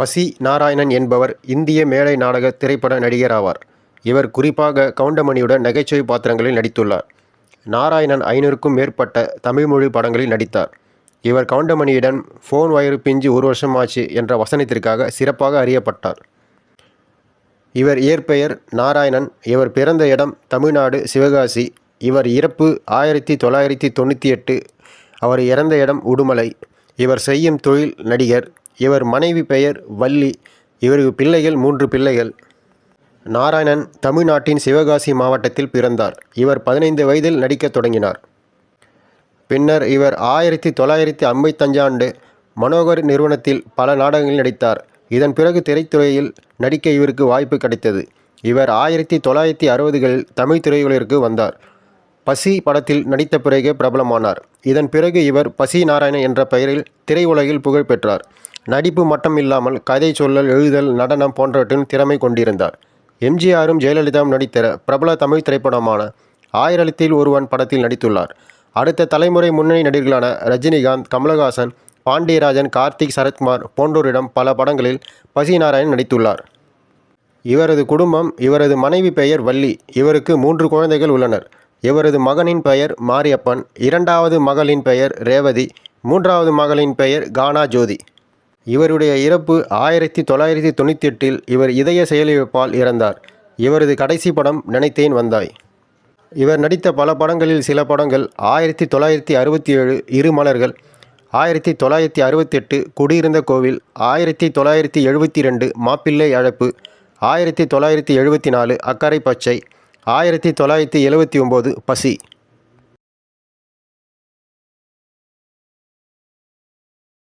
பசி நாராயணன் என்பவர் இந்திய மேடை நாடக திரைப்பட நடிகர் ஆவார் இவர் குறிப்பாக கவுண்டமணியுடன் நகைச்சுவை பாத்திரங்களில் நடித்துள்ளார். நாராயணன் ஐநூறுக்கும் மேற்பட்ட தமிழ் மொழி படங்களில் நடித்தார். இவர் கவுண்டமணியிடம் ஃபோன் வயிறு பிஞ்சு ஒரு வருஷம் ஆச்சு என்ற வசனத்திற்காக சிறப்பாக அறியப்பட்டார். இவர் இயற்பெயர் நாராயணன். இவர் பிறந்த இடம் தமிழ்நாடு சிவகாசி. இவர் இறப்பு ஆயிரத்தி தொள்ளாயிரத்தி தொண்ணூற்றி எட்டு. அவர் இறந்த இடம் உடுமலை. இவர் செய்யும் தொழில் நடிகர். இவர் மனைவி பெயர் வள்ளி. இவருக்கு பிள்ளைகள் மூன்று பிள்ளைகள். நாராயணன் தமிழ்நாட்டின் சிவகாசி மாவட்டத்தில் பிறந்தார். இவர் பதினைந்து வயதில் நடிக்கத் தொடங்கினார். பின்னர் இவர் ஆயிரத்தி தொள்ளாயிரத்தி ஐம்பத்தஞ்சாண்டு ஆண்டு மனோகர் நிறுவனத்தில் பல நாடகங்களில் நடித்தார். இதன் பிறகு திரைத்துறையில் நடிக்க இவருக்கு வாய்ப்பு கிடைத்தது. இவர் ஆயிரத்தி தொள்ளாயிரத்தி அறுபதுகளில் தமிழ் திரையுலகிற்கு வந்தார். பசி படத்தில் நடித்த பிறகு பிரபலமானார். இதன் பிறகு இவர் பசி நாராயணன் என்ற பெயரில் திரையுலகில் புகழ் பெற்றார். நடிப்பு மட்டும் இல்லாமல் கதை சொல்லல் எழுதல் நடனம் போன்றவற்றின் திறமை கொண்டிருந்தார். எம்ஜிஆரும் ஜெயலலிதாவும் நடித்த பிரபல தமிழ் திரைப்படமான ஆயிரத்தில் ஒருவன் படத்தில் நடித்துள்ளார். அடுத்த தலைமுறை முன்னணி நடிகர்களான ரஜினிகாந்த் கமலஹாசன் பாண்டியராஜன் கார்த்திக் சரத்குமார் போன்றோரிடம் பல படங்களில் பசிநாராயண் நடித்துள்ளார். இவரது குடும்பம் இவரது மனைவி பெயர் வள்ளி இவருக்கு மூன்று குழந்தைகள் உள்ளனர். இவரது மகனின் பெயர் மாரியப்பன் இரண்டாவது மகளின் பெயர் ரேவதி மூன்றாவது மகளின் பெயர் கானா ஜோதி. இவருடைய இறப்பு ஆயிரத்தி தொள்ளாயிரத்தி தொண்ணூற்றி எட்டில் இவர் இதய செயலிழப்பால் இறந்தார். இவரது கடைசி படம் நினைத்தேன் வந்தாய். இவர் நடித்த பல படங்களில் சில படங்கள் ஆயிரத்தி தொள்ளாயிரத்தி அறுபத்தி ஏழு இரு மலர்கள் ஆயிரத்தி தொள்ளாயிரத்தி அறுபத்தெட்டு குடியிருந்த கோவில் ஆயிரத்தி தொள்ளாயிரத்தி எழுபத்தி ரெண்டு மாப்பிள்ளை அழைப்பு ஆயிரத்தி தொள்ளாயிரத்தி எழுபத்தி நாலு அக்கறை பச்சை ஆயிரத்தி தொள்ளாயிரத்தி எழுபத்தி ஒம்பது பசி.